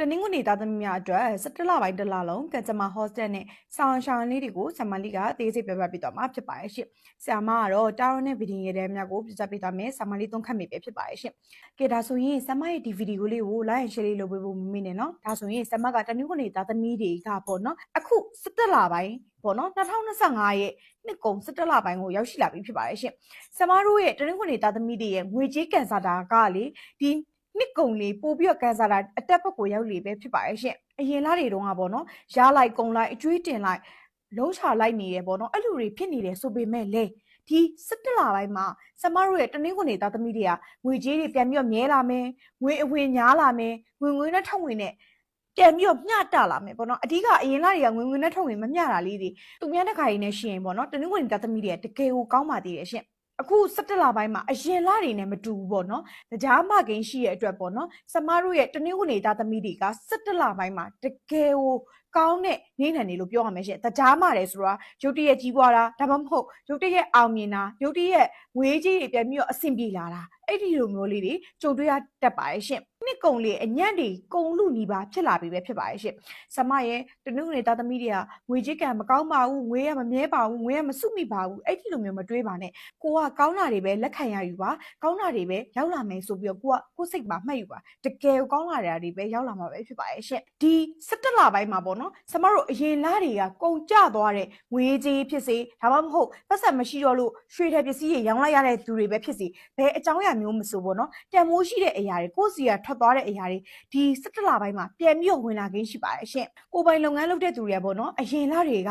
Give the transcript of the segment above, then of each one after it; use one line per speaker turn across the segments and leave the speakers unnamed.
တနင်္ဂနွေသားသမီးများအတွက်17လပိုင်းတစ်လလုံးကံကြမ္မာ hostel နဲ့ဆောင်းရှောင်းလေးတွေကိုဆမ်မလီကအသေးစိတ်ပြပြပေးသွားမှာဖြစ်ပါရဲ့ရှင်။ဆရာမကတော့တာရုံနဲ့ဗီဒီယိုတွေများကိုပြသပေးသွားမယ်ဆမ်မလီသုံးခတ်မိပဲဖြစ်ပါရဲ့ရှင်။ကဲဒါဆိုရင်ဆမ်မရဲ့ဒီဗီဒီယိုလေးကို like and share လေးလုပ်ပေးဖို့မမေ့နဲ့နော်။ဒါဆိုရင်ဆမ်မကတနင်္ဂနွေသားသမီးတွေကပေါ့နော်။အခု17လပိုင်းပေါ့နော်2025ရဲ့နှစ်ကုန်17လပိုင်းကိုရောက်ရှိလာပြီဖြစ်ပါရဲ့ရှင်။ဆမ်မတို့ရဲ့တနင်္ဂနွေသားသမီးတွေရဲ့ငွေကြေးကန်ဆာတာကလေဒီ နှစ်ကုံလေးပို့ပြီးတော့ကန်ဆာတာအတက်ဘက်ကိုရောက်လေပဲဖြစ်ပါရဲ့ရှင်အရင်လားတွေတုန်းကပေါ့နော်ရလိုက်ကုံလိုက်အကျွေးတင်လိုက်လုံးချလိုက်နေတယ်ပေါ့နော်အဲ့လိုတွေဖြစ်နေတယ်ဆိုပေမဲ့လေဒီ17လပိုင်းမှာစမတို့ရဲ့တနင်္ဂနွေသားသမီးတွေကငွေကြေးတွေပြန်ပြီးတော့မြဲလာမယ်ငွေအဝင်များလာမယ်ငွေငွေနဲ့ထောက်ငွေနဲ့ပြန်ပြီးတော့မျှတလာမယ်ပေါ့နော်အဓိကအရင်လားတွေကငွေငွေနဲ့ထောက်ငွေမမျှတာလေးတွေသူများတစ်ခါကြီးနဲ့ရှိရင်ပေါ့နော်တနင်္ဂနွေသားသမီးတွေကတကယ်ကိုကောင်းပါသေးတယ်ရှင် အခု17လပိုင်းမှာအရင်လတွေနဲ့မတူဘူးပေါ့နော်။ကြားမကင်းရှိရဲ့အတွက်ပေါ့နော်။စမတို့ရဲ့တနင်္ဂနွေသားသမီးတွေက17လပိုင်းမှာတကယ်ကိုကောင်းတဲ့နေနံနေလို့ပြောရမယ်ရှင်။ကြားမတယ်ဆိုတာရုတ်တရက်ကြီးပွားတာဒါမှမဟုတ်ရုတ်တရက်အောင်မြင်တာရုတ်တရက်ငွေကြီးတွေပြန်ပြီးတော့အဆင်ပြေလာတာအဲ့ဒီလိုမျိုးလေးတွေကြုံတွေ့ရတတ်ပါရဲ့ရှင်။ နှစ်ကုံလေးအညံ့တွေကုံလူနီးပါဖြစ်လာပြီပဲဖြစ်ပါရဲ့ရှင်။စမရဲ့တနင်္ဂနွေသားသမီးတွေကငွေကြီးကံမကောင်းပါဘူးငွေရမမြဲပါဘူးငွေရမစုမိပါဘူးအဲ့ဒီလိုမျိုးမတွေးပါနဲ့ကိုကကောင်းတာတွေပဲလက်ခံရယူပါကောင်းတာတွေပဲရောက်လာမယ်ဆိုပြီးတော့ကိုကကိုစိတ်ပါမှတ်ယူပါတကယ်ကောင်းလာတာတွေပဲရောက်လာမှာပဲဖြစ်ပါရဲ့ရှင်ဒီ17လပိုင်းမှာပေါ့နော်စမတို့အရင်လားတွေကကုန်ကျသွားတဲ့ငွေကြီးဖြစ်စေဒါမှမဟုတ်ပတ်စံမရှိတော့လို့ရွှေထည်ပစ္စည်းတွေရောင်းလိုက်ရတဲ့သူတွေပဲဖြစ်စေဘယ်အကြောင်းအရာမျိုးမဆိုပေါ့နော်တန်မိုးရှိတဲ့အရာတွေကိုယ့်စီကထွက်သွားတဲ့အရာတွေဒီ17လပိုင်းမှာပြန်ပြီးဝင်လာခြင်းရှိပါရဲ့ရှင်ကိုပိုင်လုပ်ငန်းလုပ်တဲ့သူတွေပေါ့နော်အရင်လားတွေက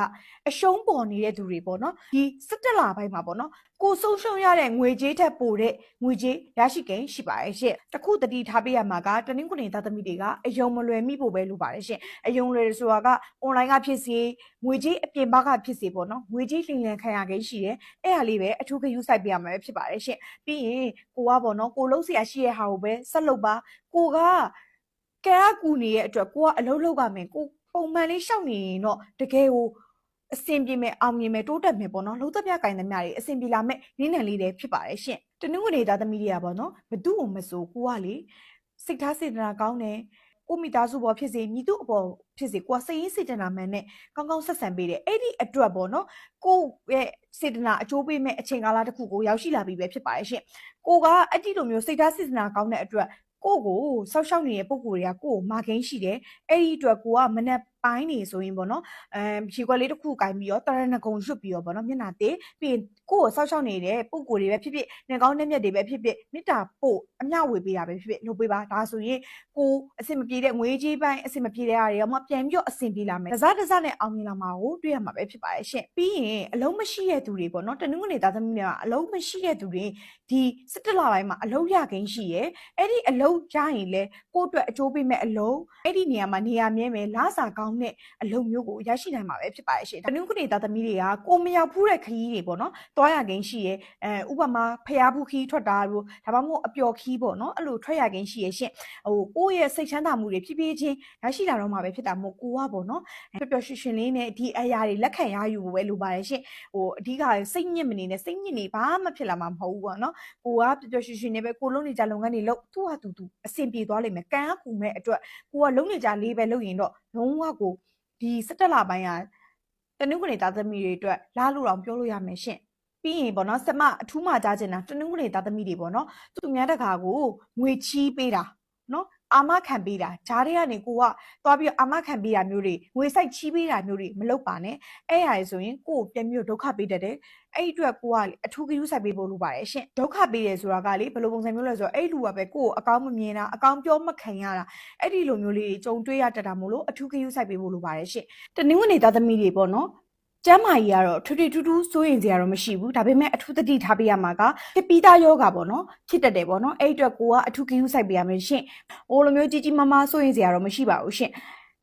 အရှုံးပေါ်နေတဲ့သူတွေပေါ့နော်ဒီ17လပိုင်းမှာပေါ့နော်ကိုဆုံးရှုံးရတဲ့ငွေကြေးထက်ပိုတဲ့ငွေကြေးရရှိခြင်းရှိပါရဲ့ရှင့်တခုတတိထားပေးရမှာကတနင်္ဂနွေသားသမီးတွေကအယုံမလွယ်မိဖို့ပဲလိုပါတယ်ရှင့်အယုံလွယ်ဆိုတာကအွန်လိုင်းကဖြစ်စေငွေကြေးအပြင်ဘက်ကဖြစ်စေပေါ့နော်ငွေကြေးလင်လင်ခံရခြင်းရှိတယ်အဲ့ဒါလေးပဲအထူးဂရုစိုက်ပေးရမှာပဲဖြစ်ပါတယ်ရှင့်ပြီးရင်ကိုကပေါ့နော်ကိုလုံးစရာရှိတဲ့ဟာကိုပဲဆက်လုပ်ပါကိုကကဲကူနေတဲ့အတွက်ကိုကအလုပ်လုပ်ရမယ်ကိုပုံမှန်လေးရှောက်နေရင်တော့တကယ်ကိုအဆင်ပြေမယ်အောင်မြင်မယ်တိုးတက်မယ်ပေါ့နော်လုံးသက်ပြကင်သမျှတွေအဆင်ပြေလာမဲ့နင်းနံလေးတွေဖြစ်ပါတယ်ရှင်တနင်္ဂနွေသားသမီးတွေကပေါ့နော်ဘသူ့ကိုမစိုးကိုကလေစိတ်ထားစေတနာကောင်းတယ်ကိုမိသားစုပေါ်ဖြစ်စေမြည်သူအပေါ်ဖြစ်စေကိုကစိတ်ရင်းစေတနာမှန်နဲ့ကောင်းကောင်းဆက်ဆံပေးတယ်အဲ့ဒီအတွက်ပေါ့နော်ကိုရဲ့စေတနာအကျိုးပေးမဲ့အချိန်ကာလတစ်ခုကိုရောက်ရှိလာပြီပဲဖြစ်ပါတယ်ရှင်ကိုကအဲ့ဒီလိုမျိုးစိတ်ထားစေတနာကောင်းတဲ့အတွက် ကိုကိုဆောက်ရှောက်နေတဲ့ပုံကိုယ်တွေကကိုကိုမာခင်းရှိတယ်အဲ့ဒီအတွက်ကိုကမနက် ပိုင်းနေဆိုရင်ပေါ့နော်အမ်ဖြေခွက်လေးတစ်ခုကင်ပြီးတော့တရဏဂုံရွတ်ပြီးတော့ပေါ့နော်မျက်နှာတေးပြီးရင်ကိုကိုဆောက်ရှောက်နေတဲ့ပုံကိုယ်တွေပဲဖြစ်ဖြစ်နေကောင်းနဲ့မြက်တွေပဲဖြစ်ဖြစ်မေတ္တာပို့အမျှဝေပေးတာပဲဖြစ်ဖြစ်လုပ်ပေးပါဒါဆိုရင်ကိုအဆင်မပြေတဲ့ငွေကြေးပိုင်းအဆင်မပြေတဲ့အားတွေကမှပြန်ပြီးတော့အဆင်ပြေလာမယ်တစားတစားနဲ့အောင်မြင်လာမှာကိုတွေ့ရမှာပဲဖြစ်ပါရဲ့ရှင့်ပြီးရင်အလုံးမရှိတဲ့သူတွေပေါ့နော်တနင်္ဂနွေသားသမီးတွေကအလုံးမရှိတဲ့သူတွေဒီ17လပိုင်းမှာအလုံးရခင်းရှိရဲ့အဲ့ဒီအလုံးရရင်လေကိုယ့်အတွက်အကျိုးပေးမဲ့အလုံးအဲ့ဒီနေရာမှာနေရာမြဲမယ်လာစာကောင်းတဲ့အလုံးမျိုးကိုရရှိနိုင်မှာပဲဖြစ်ပါရဲ့ရှင်တနင်္ဂနွေသားသမီးတွေကကိုမရောက်ဖူးတဲ့ခရီးတွေပေါ့နော်သွားရခင်းရှိရဲ့အဲဥပမာဖျားဖူးခီးထွက်တာတို့ဒါမှမဟုတ်အပျော်ခီးပေါ့နော်အဲ့လိုထွက်ရခင်းရှိရဲ့ရှင်ဟိုကိုယ့်ရဲ့စိတ်ချမ်းသာမှုတွေဖြည်းဖြည်းချင်းရရှိလာတော့မှာပဲဖြစ်တာမို့ကိုကပေါ့နော်ပျော်ပျော်ရွှင်ရွှင်လေးနဲ့ဒီအရာတွေလက်ခံရယူဖို့ပဲလိုပါတယ်ရှင်ဟိုအဓိကစိတ်ညစ်မနေနဲ့စိတ်ညစ်နေဘာမှဖြစ်လာမှာမဟုတ်ဘူးပေါ့နော်ကိုကပျော်ပျော်ရွှင်ရွှင်နေပဲကိုလုံးနေကြလုပ်ငန်းတွေလုပ်သူ့ဟာသူသူအဆင်ပြေသွားလိမ့်မယ်ကံအကူမဲ့အတွက်ကိုကလုံးနေကြလေးပဲလုပ်ရင်တော့လုံးဝကိုဒီ17လပိုင်းကတနင်္ဂနွေသားသမီးတွေအတွက်လာလို့တော့ပြောလို့ရမယ်ရှင်ပြီးရင်ပေါ့နော်စမအထူးမှကြားချင်တာတနင်္ဂနွေသားသမီးတွေပေါ့နော်သူများတကာကိုငွေချီးပေးတာနော် အာမခံပေးတာဂျားတွေကနေကိုကသွားပြီးအာမခံပေးတာမျိုးတွေငွေဆိုင်ချီးပေးတာမျိုးတွေမလုပ်ပါနဲ့အဲ့ရဆိုရင်ကိုကိုပြန်ပြီးဒုက္ခပေးတတ်တယ်အဲ့အတွက်ကိုကအထူးဂရုစိုက်ပေးဖို့လိုပါတယ်ရှင်ဒုက္ခပေးတယ်ဆိုတာကလေဘယ်လိုပုံစံမျိုးလဲဆိုတော့အဲ့လူကပဲကိုကိုအကောင်းမမြင်တာအကောင်းပြောမခံရတာအဲ့ဒီလိုမျိုးလေးတွေကြုံတွေ့ရတတ်တာမို့လို့အထူးဂရုစိုက်ပေးဖို့လိုပါတယ်ရှင်တနင်္ဂနွေသားသမီးတွေပေါ့နော် ကျမ်းမာကြီးကတော့ထွထွထူးထူးစိုးရင်စရာတော့မရှိဘူးဒါပေမဲ့အထူးသတိထားပေးရမှာကဖြစ်ပြီးသားယောဂပေါ့နော်ဖြစ်တတ်တယ်ပေါ့နော်အဲ့အတွက်ကိုကအထူးဂရုစိုက်ပေးရမယ်ရှင်ဟိုလိုမျိုးကြီးကြီးမားမားစိုးရင်စရာတော့မရှိပါဘူးရှင်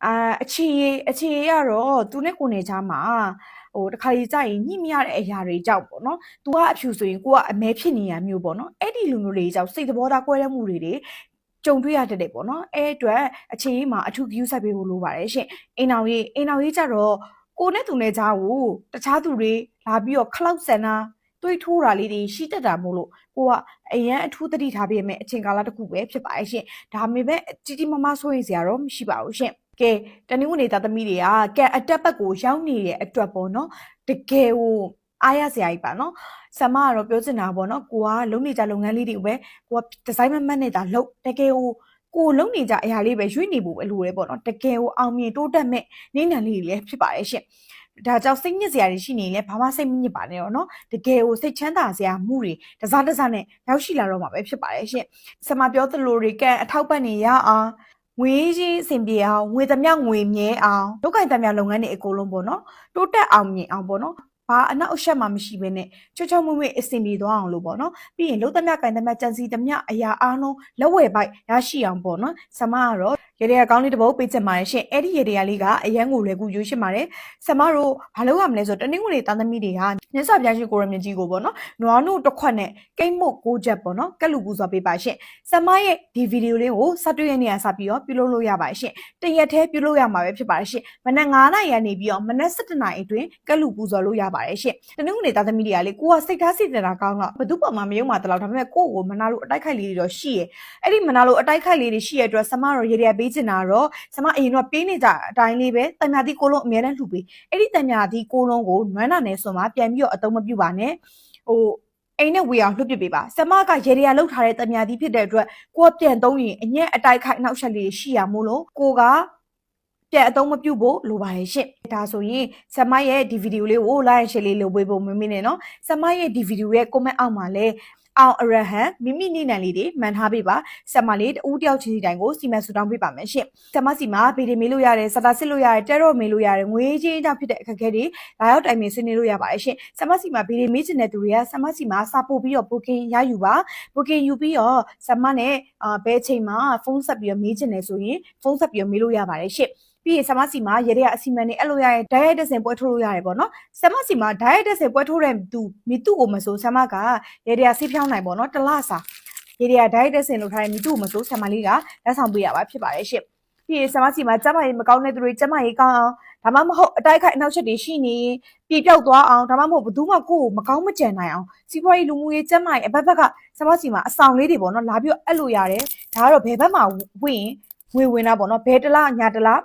အာအခြေအခြေကတော့သူနဲ့ကိုနေချားမှာဟိုတခါကြီးကြရင်ညှိမရတဲ့အရာတွေကြောက်ပေါ့နော်။ तू ကအဖြူဆိုရင်ကိုကအမဲဖြစ်နေရမျိုးပေါ့နော်။အဲ့ဒီလူမျိုးတွေကြောက်စိတ်သဘောထားကွဲတဲ့မှုတွေတွေကြုံတွေ့ရတတ်တယ်ပေါ့နော်။အဲ့အတွက်အခြေရေးမှာအထူးဂရုစိုက်ပေးဖို့လိုပါတယ်ရှင်။အိမ်အောင်ရေးအိမ်အောင်ရေးကြတော့ ကိုနဲ့သူနဲ့ကြားကိုတခြားသူတွေလာပြီးတော့ခလောက်ဆန်တာသွေးထိုးတာလေးတွေရှိတတ်တာမို့လို့ကိုကအရန်အထူးသတိထားပြမယ်အချိန်ကာလတစ်ခုပဲဖြစ်ပါရဲ့ရှင်ဒါပေမဲ့ကြီးကြီးမားမားဆိုရင်စရာတော့မရှိပါဘူးရှင်ကဲတနင်္ဂနွေသားသမီးတွေကကဲအတက်ဘက်ကိုရောက်နေတဲ့အတွက်ပေါ့နော်တကယ်ကိုအားရစရာကြီးပါနော်ဆမကတော့ပြောချင်တာပေါ့နော်ကိုကလုံနေကြလုပ်ငန်းလေးတွေကိုပဲကိုကဒီဇိုင်းမမတ်နေတာလုပ်တကယ်ကို ကိုလုံနေကြအရာလေးပဲရွေ့နေဖို့ပဲလိုရဲပေါ့နော်တကယ်ကိုအောင်မြင်တိုးတက်မဲ့နေနံလေးတွေလည်းဖြစ်ပါရဲ့ရှင်ဒါကြောင့်စိတ်ညစ်စရာတွေရှိနေရင်လည်းဘာမှစိတ်မညစ်ပါနဲ့တော့နော်တကယ်ကိုစိတ်ချမ်းသာစရာမှုတွေတစားတစားနဲ့ရောက်ရှိလာတော့မှာပဲဖြစ်ပါရဲ့ရှင်ဆမပြောသလိုတွေကန်အထောက်ပံ့နေရအောင်ငွေကြီးအဆင်ပြေအောင်ငွေသမျှငွေမြဲအောင်ဒုက္ခသမျှလုပ်ငန်းတွေအကုန်လုံးပေါ့နော်တိုးတက်အောင်မြင်အောင်ပေါ့နော် ဘာအနောက်အရှက်မှမရှိဘဲနဲ့ချွတ်ချောမွေ့မွေ့အဆင်ပြေသွားအောင်လို့ပေါ့နော်ပြီးရင်လုံးသမျှကင်သမျှကြံစီသမျှအရာအားလုံးလက်ဝဲပိုက်ရရှိအောင်ပေါ့နော်ဆမကတော့ ရေတွေကကောင်းလေးတစ်ပုတ်ပေးချင်ပါတယ်ရှင်အဲ့ဒီရေတွေကလေးကအရန်ကိုလည်းကူယူရှင်းပါတယ်ဆမတို့ဘာလုပ်ရမလဲဆိုတော့တနင်္ဂနွေသားသမီးတွေကမြတ်စွာဘုရားရှင်ကိုရမကြီးကိုပေါ့နော်နွားနုတစ်ခွက်နဲ့ကိတ်မုတ်ကိုချက်ပေါ့နော်ကက်လူပူစွာပေးပါရှင်ဆမရဲ့ဒီဗီဒီယိုလေးကိုစတွေ့ရနေရစပြီးတော့ပြုလုပ်လို့ရပါတယ်ရှင်တရက်တည်းပြုလုပ်ရမှာပဲဖြစ်ပါတယ်ရှင်မနက်9နာရီကနေပြီးတော့မနက်7နာရီအတွင်းကက်လူပူစွာလို့ရပါတယ်ရှင်တနင်္ဂနွေသားသမီးတွေကလေကိုကစိတ်ထားစိတ်နေတာကောင်းတော့ဘယ်သူမှမယုံမှတလောက်ဒါပေမဲ့ကိုကိုမနာလို့အတိုက်ခိုက်လေးတွေတော့ရှိရဲ့အဲ့ဒီမနာလို့အတိုက်ခိုက်လေးတွေရှိရဲ့အတွက်ဆမတော့ရေရပေးချင်တာတော့ဆမအရင်တော့ပေးနေကြအတိုင်းလေးပဲတန်မြာတိကိုလုံးအများနဲ့လှူပေးအဲ့ဒီတန်မြာတိကိုလုံးကိုနွမ်းနာနယ်ဆိုမှပြန်ပြီးတော့အသုံးမပြုပါနဲ့ဟိုအိမ်နဲ့ဝေအောင်လှုပ်ပစ်ပေးပါဆမကရေရလောက်ထားတဲ့တံမြာသီးဖြစ်တဲ့အတွက်ကိုကပြန်သုံးရင်အညက်အတိုက်ခိုက်နောက်ဆက်လေးရှိရမို့လို့ကိုကပြန်အသုံးမပြုဖို့လိုပါတယ်ရှင့်ဒါဆိုရင်ဆမရဲ့ဒီဗီဒီယိုလေးကို like share လေးလုပ်ပေးဖို့မမေ့နဲ့နော်ဆမရဲ့ဒီဗီဒီယိုရဲ့ comment အောက်မှာလည်း အောင်အရဟံမိမိနိနံလေးတွေမှန်ထားပေးပါဆမလေးတူတယောက်ချင်းစီတိုင်းကိုစီမံဆူတောင်းပေးပါမယ်ရှင့်ဆမစီမှာဗီဒီမေးလို့ရတယ်စတာစစ်လို့ရတယ်တဲတော့မေးလို့ရတယ်ငွေချင်းကြောင့်ဖြစ်တဲ့အခက်အခဲတွေလာရောက်တိုင်ပင်ဆွေးနွေးလို့ရပါတယ်ရှင့်ဆမစီမှာဗီဒီမေးချင်တဲ့သူတွေကဆမစီမှာစာပို့ပြီးတော့ booking ရယူပါ booking ယူပြီးတော့ဆမနဲ့အာဘယ်ချိန်မှာဖုန်းဆက်ပြီးတော့မေးချင်တယ်ဆိုရင်ဖုန်းဆက်ပြီးတော့မေးလို့ရပါတယ်ရှင့် ပြီးရင်ဆမစီမှာရေရအစီမံနေအဲ့လိုရရင် diet တစ်စင်ပွဲထိုးလို့ရတယ်ပေါ့နော်ဆမစီမှာ diet တစ်စင်ပွဲထိုးတဲ့သူမိသူ့ကိုမဆိုဆမကရေရဆေးဖြောင်းနိုင်ပေါ့နော်တလစာရေရ diet တစ်စင်လို့ထားတဲ့မိသူ့ကိုမဆိုဆမလေးကလက်ဆောင်ပေးရပါဖြစ်ပါတယ်ရှင့်ပြီးရင်ဆမစီမှာကျမကြီးမကောင်းတဲ့သူတွေကျမကြီးကောင်းအောင်ဒါမှမဟုတ်အတိုက်ခိုက်အနောက်ချက်တွေရှိနေပြေပြောက်သွားအောင်ဒါမှမဟုတ်ဘယ်သူမှကိုယ့်ကိုမကောင်းမကြံနိုင်အောင်စီးပွားရေးလူမှုရေးကျမကြီးအဘက်ဘက်ကဆမစီမှာအဆောင်လေးတွေပေါ့နော်လာပြီးတော့အဲ့လိုရတယ်ဒါကတော့ဘယ်ဘက်မှာဝင်ရင်ငွေဝင်တာပေါ့နော်ဘယ်တလားညာတလား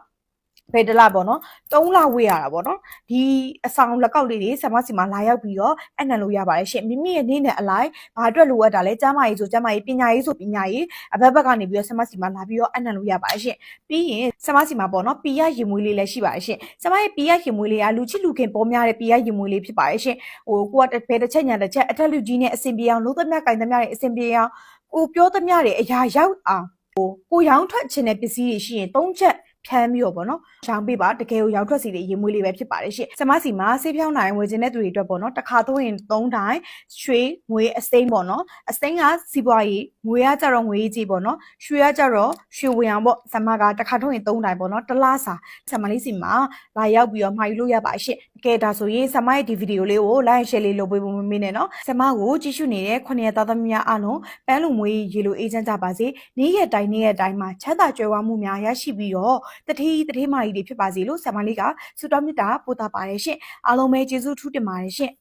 ဘယ်တလားပေါ့နော်၃လဝေးရတာပေါ့နော်ဒီအဆောင်လက်ကောက်လေးတွေဆမစီမှာလာရောက်ပြီးတော့အနံလို့ရပါတယ်ရှင်မိမိရဲ့နေ့နဲ့အလိုက်ဘာအတွက်လိုအပ်တာလဲကျမကြီးဆိုကျမကြီးပညာရေးဆိုပညာရေးအဘက်ဘက်ကနေပြီးတော့ဆမစီမှာလာပြီးတော့အနံလို့ရပါတယ်ရှင်ပြီးရင်ဆမစီမှာပေါ့နော်ပီရရင်မွေးလေးလည်းရှိပါတယ်ရှင်ဆမရဲ့ပီရရင်မွေးလေးကလူချစ်လူခင်ပေါ်များတဲ့ပီရရင်မွေးလေးဖြစ်ပါတယ်ရှင်ဟိုကိုကဘယ်တစ်ချက်ညာတစ်ချက်အထက်လူကြီးနဲ့အဆင်ပြေအောင်လုံးသမျှကင်သမျှတွေအဆင်ပြေအောင်ကိုပြောသမျှတွေအရာရောက်အောင်ဟိုကိုရောင်းထွက်ခြင်းတဲ့ပစ္စည်းတွေရှိရင်၃ချက် ဖြန်းပြီးတော့ပေါ့နော်။ရောင်းပေးပါတကယ်ကိုရောင်းထွက်စီတွေရင်မွေးလေးပဲဖြစ်ပါတယ်ရှင့်။စမစီမှာဆေးဖြောင်းနိုင်ဝယ်ခြင်းတဲ့သူတွေအတွက်ပေါ့နော်။တစ်ခါသုံးရင်၃တိုင်းရွှေငွေအစိမ်းပေါ့နော်။အစိမ်းကစီးပွားရေးငွေကကြတော့ငွေကြီးပေါ့နော်။ရွှေကကြတော့ရွှေဝင်အောင်ပေါ့။စမကတစ်ခါသုံးရင်၃တိုင်းပေါ့နော်။တစ်လားစာစမလေးစီမှာလာရောက်ပြီးတော့မှာယူလို့ရပါရှင့်။ကဲဒါဆိုရင်ဆမရဲ့ဒီဗီဒီယိုလေးကို like share လေးလုပ်ပေးဖို့မမေ့နဲ့နော်ဆမကိုကြည့်ရှုနေတဲ့ခုနှစ်သားသမီးများအားလုံးပန်းလူမွေးရေလိုအေးချမ်းကြပါစေနေ့ရက်တိုင်းနေ့ရက်တိုင်းမှာချမ်းသာကြွယ်ဝမှုများရရှိပြီးတော့တတိတတိမာကြီးတွေဖြစ်ပါစေလို့ဆမလေးကဆုတောင်းမေတ္တာပို့တာပါတယ်ရှင်အားလုံးပဲကျေးဇူးထူးတင်ပါတယ်ရှင်